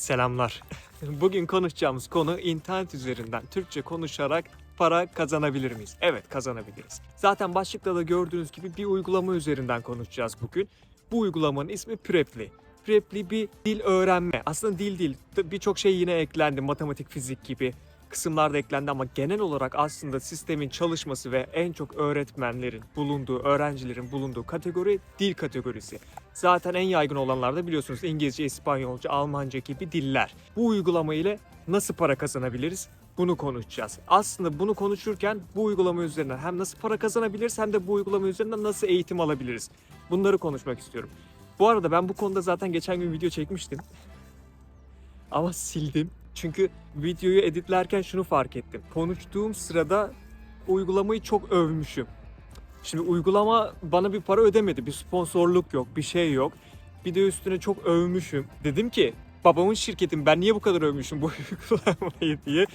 Selamlar. Bugün konuşacağımız konu internet üzerinden Türkçe konuşarak para kazanabilir miyiz? Evet kazanabiliriz. Zaten başlıkta da gördüğünüz gibi bir uygulama üzerinden konuşacağız bugün. Bu uygulamanın ismi Preply. Preply bir dil öğrenme. Aslında dil değil. Birçok şey yine eklendi. Matematik, fizik gibi kısımlar da eklendi ama genel olarak aslında sistemin çalışması ve en çok öğretmenlerin bulunduğu, öğrencilerin bulunduğu kategori dil kategorisi. Zaten en yaygın olanlar da biliyorsunuz İngilizce, İspanyolca, Almanca gibi diller. Bu uygulama ile nasıl para kazanabiliriz? Bunu konuşacağız. Aslında bunu konuşurken bu uygulama üzerinden hem nasıl para kazanabiliriz hem de bu uygulama üzerinden nasıl eğitim alabiliriz? Bunları konuşmak istiyorum. Bu arada ben bu konuda zaten geçen gün video çekmiştim. Ama sildim. Çünkü videoyu editlerken şunu fark ettim. Konuştuğum sırada uygulamayı çok övmüşüm. Şimdi uygulama bana bir para ödemedi. Bir sponsorluk yok, bir şey yok. Bir de üstüne çok övmüşüm. Dedim ki babamın şirketim ben niye bu kadar övmüşüm bu uygulamayı diye.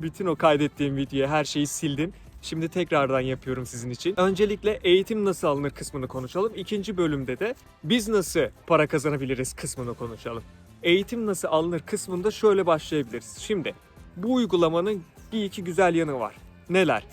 Bütün o kaydettiğim videoya her şeyi sildim. Şimdi tekrardan yapıyorum sizin için. Öncelikle eğitim nasıl alınır kısmını konuşalım. İkinci bölümde de biz nasıl para kazanabiliriz kısmını konuşalım. Eğitim nasıl alınır kısmında şöyle başlayabiliriz. Şimdi bu uygulamanın bir iki güzel yanı var. Neler?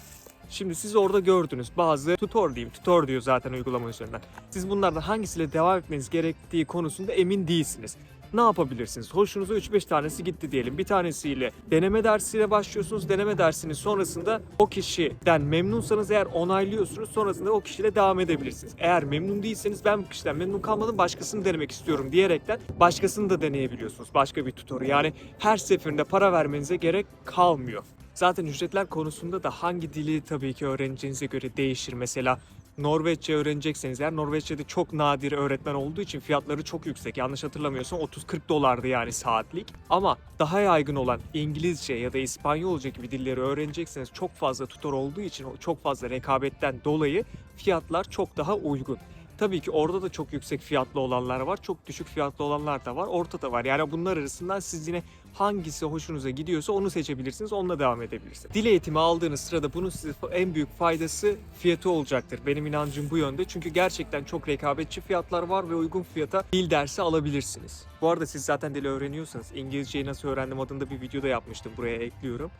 Şimdi siz orada gördünüz bazı tutor diyeyim. Tutor diyor zaten uygulama üzerinden. Siz bunlardan hangisiyle devam etmeniz gerektiği konusunda emin değilsiniz. Ne yapabilirsiniz? Hoşunuza 3-5 tanesi gitti diyelim. Bir tanesiyle deneme dersiyle başlıyorsunuz. Deneme dersinin sonrasında o kişiden memnunsanız eğer onaylıyorsunuz. Sonrasında o kişiyle devam edebilirsiniz. Eğer memnun değilseniz ben bu kişiden memnun kalmadım başkasını denemek istiyorum diyerekten başkasını da deneyebiliyorsunuz. Başka bir tutoru. Yani her seferinde para vermenize gerek kalmıyor. Zaten ücretler konusunda da hangi dili tabii ki öğreneceğinize göre değişir. Mesela Norveççe öğrenecekseniz eğer Norveççe'de çok nadir öğretmen olduğu için fiyatları çok yüksek. Yanlış hatırlamıyorsam 30-40 dolardı yani saatlik. Ama daha yaygın olan İngilizce ya da İspanyolca gibi dilleri öğrenecekseniz çok fazla tutor olduğu için çok fazla rekabetten dolayı fiyatlar çok daha uygun. Tabii ki orada da çok yüksek fiyatlı olanlar var, çok düşük fiyatlı olanlar da var, ortada var. Yani bunlar arasından siz yine hangisi hoşunuza gidiyorsa onu seçebilirsiniz, onunla devam edebilirsiniz. Dil eğitimi aldığınız sırada bunun size en büyük faydası fiyatı olacaktır. Benim inancım bu yönde. Çünkü gerçekten çok rekabetçi fiyatlar var ve uygun fiyata dil dersi alabilirsiniz. Bu arada siz zaten dili öğreniyorsanız, İngilizceyi nasıl öğrendim adında bir videoda yapmıştım. Buraya ekliyorum.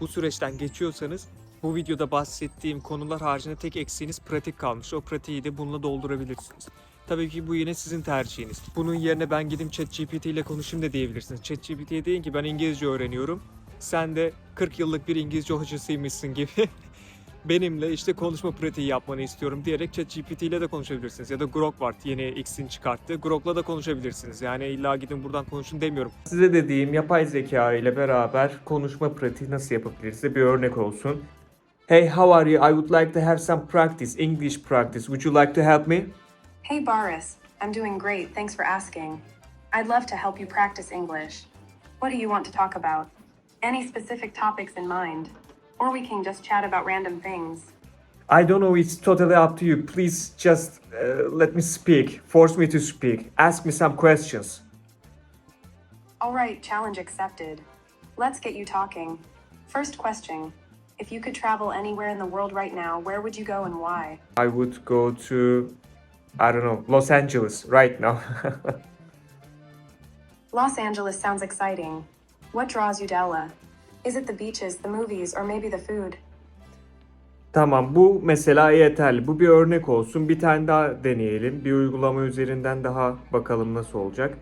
Bu süreçten geçiyorsanız bu videoda bahsettiğim konular haricinde tek eksiğiniz pratik kalmış. O pratiği de bununla doldurabilirsiniz. Tabii ki bu yine sizin tercihiniz. Bunun yerine ben gidip ChatGPT ile konuşayım da diyebilirsiniz. ChatGPT'ye deyin ki ben İngilizce öğreniyorum. Sen de 40 yıllık bir İngilizce hocasıymışsın gibi benimle işte konuşma pratiği yapmanı istiyorum diyerek ChatGPT ile de konuşabilirsiniz. Ya da Grok var yeni X'in çıkarttığı. Grok'la da konuşabilirsiniz. Yani illa gidin buradan konuşun demiyorum. Size dediğim yapay zeka ile beraber konuşma pratiği nasıl yapabiliriz? Bir örnek olsun. Hey, how are you? I would like to have some practice, English practice. Would you like to help me? Hey Boris, I'm doing great, thanks for asking. I'd love to help you practice English. What do you want to talk about? Any specific topics in mind? Or we can just chat about random things. I don't know, it's totally up to you. Please just uh, let me speak. Force me to speak. Ask me some questions. Alright, challenge accepted. Let's get you talking. First question If you could travel anywhere in the world right now, where would you go and why? I would go to, I don't know, Los Angeles right now. Los Angeles sounds exciting. What draws you to LA? Is it the beaches, the movies, or maybe the food? Tamam bu mesela yeterli. Bu bir örnek olsun. Bir tane daha deneyelim. Bir uygulama üzerinden daha bakalım nasıl olacak.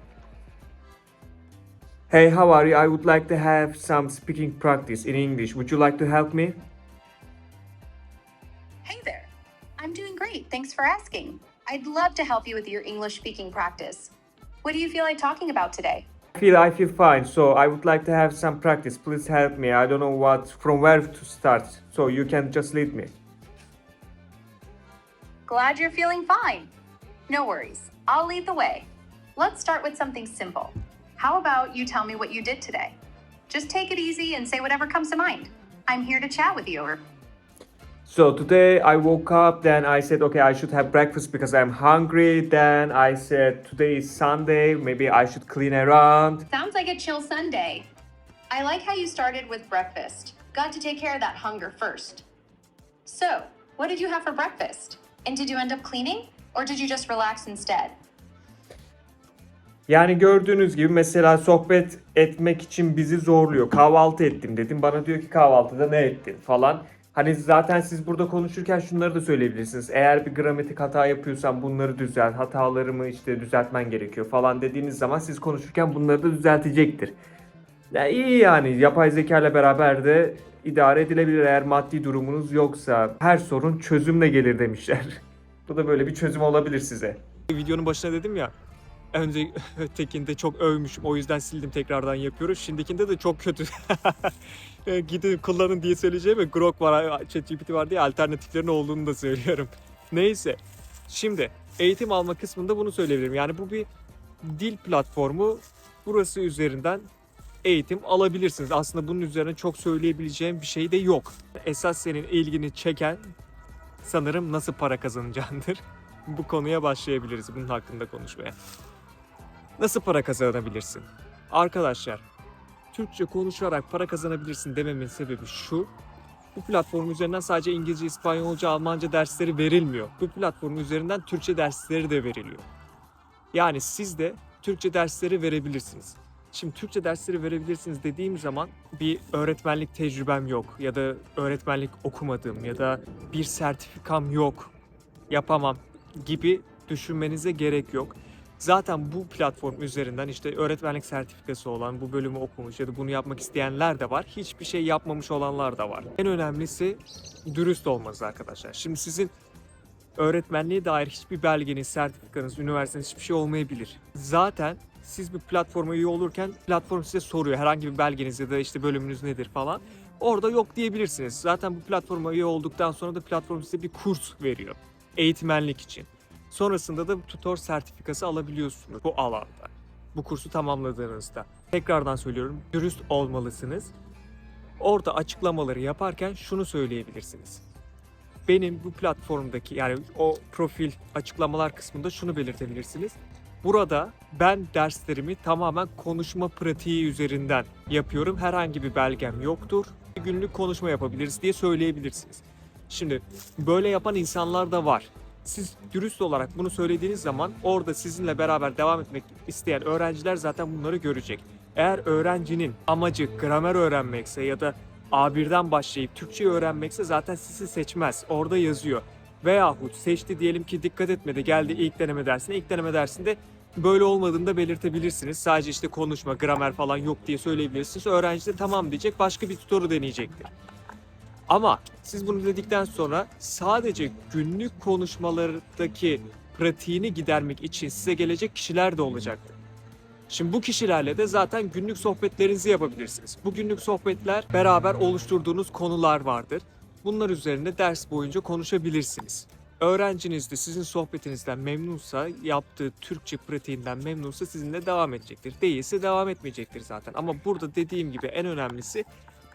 Hey, how are you? I would like to have some speaking practice in English. Would you like to help me? Hey there. I'm doing great. Thanks for asking. I'd love to help you with your English speaking practice. What do you feel like talking about today? I feel I feel fine. So I would like to have some practice. Please help me. I don't know what from where to start. So you can just lead me. Glad you're feeling fine. No worries. I'll lead the way. Let's start with something simple. How about you tell me what you did today? Just take it easy and say whatever comes to mind. I'm here to chat with you. Over. So today I woke up, then I said, okay, I should have breakfast because I'm hungry. Then I said, today is Sunday, maybe I should clean around. Sounds like a chill Sunday. I like how you started with breakfast. Got to take care of that hunger first. So, what did you have for breakfast? And did you end up cleaning? Or did you just relax instead? Yani gördüğünüz gibi mesela sohbet etmek için bizi zorluyor. Kahvaltı ettim dedim. Bana diyor ki kahvaltıda ne ettin falan. Hani zaten siz burada konuşurken şunları da söyleyebilirsiniz. Eğer bir gramatik hata yapıyorsan bunları düzelt, hatalarımı işte düzeltmen gerekiyor falan dediğiniz zaman siz konuşurken bunları da düzeltecektir. Ya iyi yani yapay zeka ile beraber de idare edilebilir eğer maddi durumunuz yoksa. Her sorun çözümle gelir demişler. Bu da böyle bir çözüm olabilir size. Videonun başına dedim ya önce ötekinde çok övmüşüm o yüzden sildim tekrardan yapıyoruz. Şimdikinde de çok kötü. E, Gidin kullanın diye söyleyeceğim Grok var, ChatGPT var diye alternatiflerin olduğunu da söylüyorum. Neyse. Şimdi eğitim alma kısmında bunu söyleyebilirim. Yani bu bir dil platformu. Burası üzerinden eğitim alabilirsiniz. Aslında bunun üzerine çok söyleyebileceğim bir şey de yok. Esas senin ilgini çeken sanırım nasıl para kazanacağındır. Bu konuya başlayabiliriz bunun hakkında konuşmaya. Nasıl para kazanabilirsin? Arkadaşlar, Türkçe konuşarak para kazanabilirsin dememin sebebi şu. Bu platform üzerinden sadece İngilizce, İspanyolca, Almanca dersleri verilmiyor. Bu platform üzerinden Türkçe dersleri de veriliyor. Yani siz de Türkçe dersleri verebilirsiniz. Şimdi Türkçe dersleri verebilirsiniz dediğim zaman bir öğretmenlik tecrübem yok ya da öğretmenlik okumadım ya da bir sertifikam yok, yapamam gibi düşünmenize gerek yok. Zaten bu platform üzerinden işte öğretmenlik sertifikası olan, bu bölümü okumuş ya da bunu yapmak isteyenler de var. Hiçbir şey yapmamış olanlar da var. En önemlisi dürüst olmanız arkadaşlar. Şimdi sizin öğretmenliğe dair hiçbir belgeniz, sertifikanız, üniversiteniz hiçbir şey olmayabilir. Zaten siz bir platforma üye olurken platform size soruyor herhangi bir belgeniz ya da işte bölümünüz nedir falan. Orada yok diyebilirsiniz. Zaten bu platforma üye olduktan sonra da platform size bir kurs veriyor. Eğitmenlik için. Sonrasında da tutor sertifikası alabiliyorsunuz bu alanda. Bu kursu tamamladığınızda. Tekrardan söylüyorum dürüst olmalısınız. Orada açıklamaları yaparken şunu söyleyebilirsiniz benim bu platformdaki yani o profil açıklamalar kısmında şunu belirtebilirsiniz. Burada ben derslerimi tamamen konuşma pratiği üzerinden yapıyorum. Herhangi bir belgem yoktur. Günlük konuşma yapabiliriz diye söyleyebilirsiniz. Şimdi böyle yapan insanlar da var. Siz dürüst olarak bunu söylediğiniz zaman orada sizinle beraber devam etmek isteyen öğrenciler zaten bunları görecek. Eğer öğrencinin amacı gramer öğrenmekse ya da A1'den başlayıp Türkçe öğrenmekse zaten sizi seçmez. Orada yazıyor. Veyahut seçti diyelim ki dikkat etmedi geldi ilk deneme dersine. İlk deneme dersinde böyle olmadığını da belirtebilirsiniz. Sadece işte konuşma, gramer falan yok diye söyleyebilirsiniz. Öğrenci de tamam diyecek başka bir tutoru deneyecektir. Ama siz bunu dedikten sonra sadece günlük konuşmalardaki pratiğini gidermek için size gelecek kişiler de olacaktır. Şimdi bu kişilerle de zaten günlük sohbetlerinizi yapabilirsiniz. Bu günlük sohbetler beraber oluşturduğunuz konular vardır. Bunlar üzerine ders boyunca konuşabilirsiniz. Öğrenciniz de sizin sohbetinizden memnunsa, yaptığı Türkçe pratiğinden memnunsa sizinle devam edecektir. Değilse devam etmeyecektir zaten. Ama burada dediğim gibi en önemlisi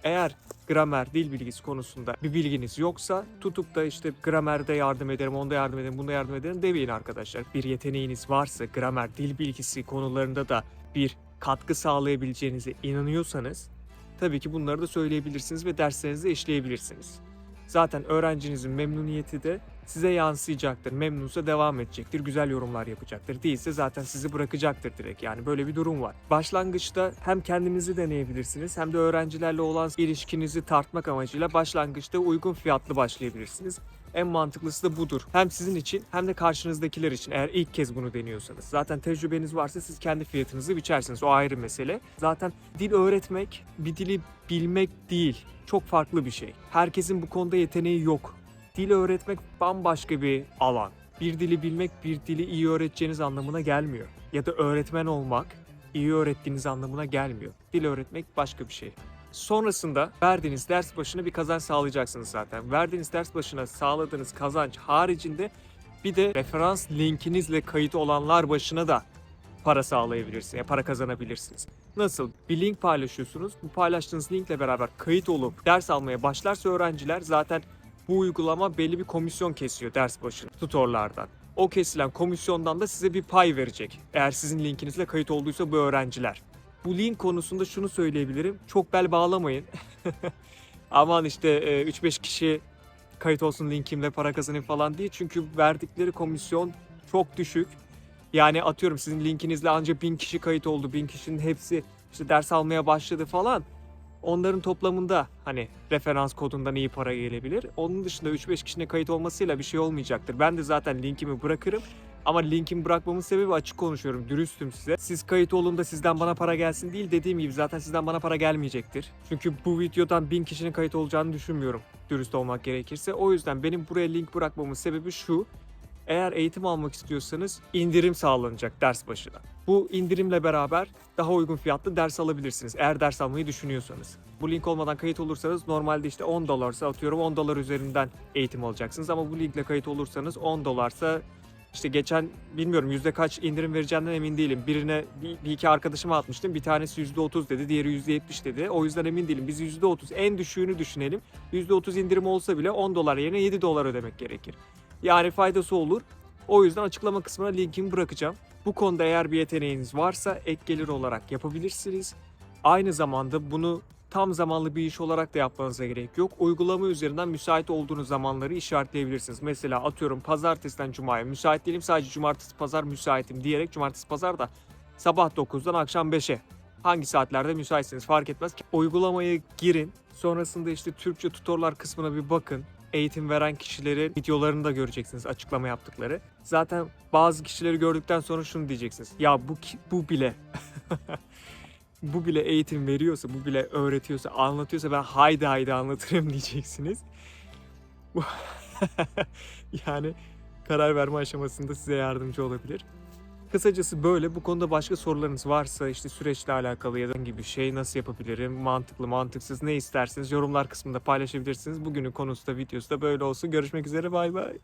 eğer gramer, dil bilgisi konusunda bir bilginiz yoksa tutup da işte gramerde yardım ederim, onda yardım ederim, bunda yardım ederim demeyin arkadaşlar. Bir yeteneğiniz varsa gramer, dil bilgisi konularında da bir katkı sağlayabileceğinize inanıyorsanız tabii ki bunları da söyleyebilirsiniz ve derslerinizde işleyebilirsiniz. Zaten öğrencinizin memnuniyeti de size yansıyacaktır. Memnunsa devam edecektir, güzel yorumlar yapacaktır. Değilse zaten sizi bırakacaktır direkt. Yani böyle bir durum var. Başlangıçta hem kendinizi deneyebilirsiniz hem de öğrencilerle olan ilişkinizi tartmak amacıyla başlangıçta uygun fiyatlı başlayabilirsiniz. En mantıklısı da budur. Hem sizin için hem de karşınızdakiler için eğer ilk kez bunu deniyorsanız. Zaten tecrübeniz varsa siz kendi fiyatınızı biçersiniz. O ayrı mesele. Zaten dil öğretmek bir dili bilmek değil. Çok farklı bir şey. Herkesin bu konuda yeteneği yok. Dil öğretmek bambaşka bir alan. Bir dili bilmek bir dili iyi öğreteceğiniz anlamına gelmiyor. Ya da öğretmen olmak iyi öğrettiğiniz anlamına gelmiyor. Dil öğretmek başka bir şey. Sonrasında verdiğiniz ders başına bir kazanç sağlayacaksınız zaten. Verdiğiniz ders başına sağladığınız kazanç haricinde bir de referans linkinizle kayıt olanlar başına da para sağlayabilirsiniz, yani para kazanabilirsiniz. Nasıl? Bir link paylaşıyorsunuz. Bu paylaştığınız linkle beraber kayıt olup ders almaya başlarsa öğrenciler zaten bu uygulama belli bir komisyon kesiyor ders başına tutorlardan. O kesilen komisyondan da size bir pay verecek. Eğer sizin linkinizle kayıt olduysa bu öğrenciler. Bu link konusunda şunu söyleyebilirim. Çok bel bağlamayın. Aman işte e, 3-5 kişi kayıt olsun linkimle para kazanayım falan diye. Çünkü verdikleri komisyon çok düşük. Yani atıyorum sizin linkinizle ancak bin kişi kayıt oldu. Bin kişinin hepsi işte ders almaya başladı falan. Onların toplamında hani referans kodundan iyi para gelebilir. Onun dışında 3-5 kişinin kayıt olmasıyla bir şey olmayacaktır. Ben de zaten linkimi bırakırım. Ama linkimi bırakmamın sebebi açık konuşuyorum. Dürüstüm size. Siz kayıt olun da sizden bana para gelsin değil. Dediğim gibi zaten sizden bana para gelmeyecektir. Çünkü bu videodan bin kişinin kayıt olacağını düşünmüyorum. Dürüst olmak gerekirse. O yüzden benim buraya link bırakmamın sebebi şu. Eğer eğitim almak istiyorsanız indirim sağlanacak ders başına. Bu indirimle beraber daha uygun fiyatlı ders alabilirsiniz eğer ders almayı düşünüyorsanız. Bu link olmadan kayıt olursanız normalde işte 10 dolarsa atıyorum 10 dolar üzerinden eğitim alacaksınız ama bu linkle kayıt olursanız 10 dolarsa işte geçen bilmiyorum yüzde kaç indirim vereceğinden emin değilim. Birine bir, bir iki arkadaşıma atmıştım. Bir tanesi yüzde otuz dedi, diğeri yüzde yetmiş dedi. O yüzden emin değilim. Biz yüzde otuz en düşüğünü düşünelim. Yüzde otuz indirim olsa bile 10 dolar yerine 7 dolar ödemek gerekir. Yani faydası olur. O yüzden açıklama kısmına linkimi bırakacağım. Bu konuda eğer bir yeteneğiniz varsa ek gelir olarak yapabilirsiniz. Aynı zamanda bunu tam zamanlı bir iş olarak da yapmanıza gerek yok. Uygulama üzerinden müsait olduğunuz zamanları işaretleyebilirsiniz. Mesela atıyorum pazartesiden cumaya müsait değilim sadece cumartesi pazar müsaitim diyerek cumartesi pazar da sabah 9'dan akşam 5'e hangi saatlerde müsaitsiniz fark etmez. Uygulamaya girin. Sonrasında işte Türkçe tutorlar kısmına bir bakın eğitim veren kişilerin videolarını da göreceksiniz açıklama yaptıkları. Zaten bazı kişileri gördükten sonra şunu diyeceksiniz. Ya bu bu bile bu bile eğitim veriyorsa, bu bile öğretiyorsa, anlatıyorsa ben haydi haydi anlatırım diyeceksiniz. Yani karar verme aşamasında size yardımcı olabilir. Kısacası böyle. Bu konuda başka sorularınız varsa işte süreçle alakalı ya da gibi şey nasıl yapabilirim, mantıklı, mantıksız ne isterseniz yorumlar kısmında paylaşabilirsiniz. Bugünün konusu da videosu da böyle olsun. Görüşmek üzere bay bay.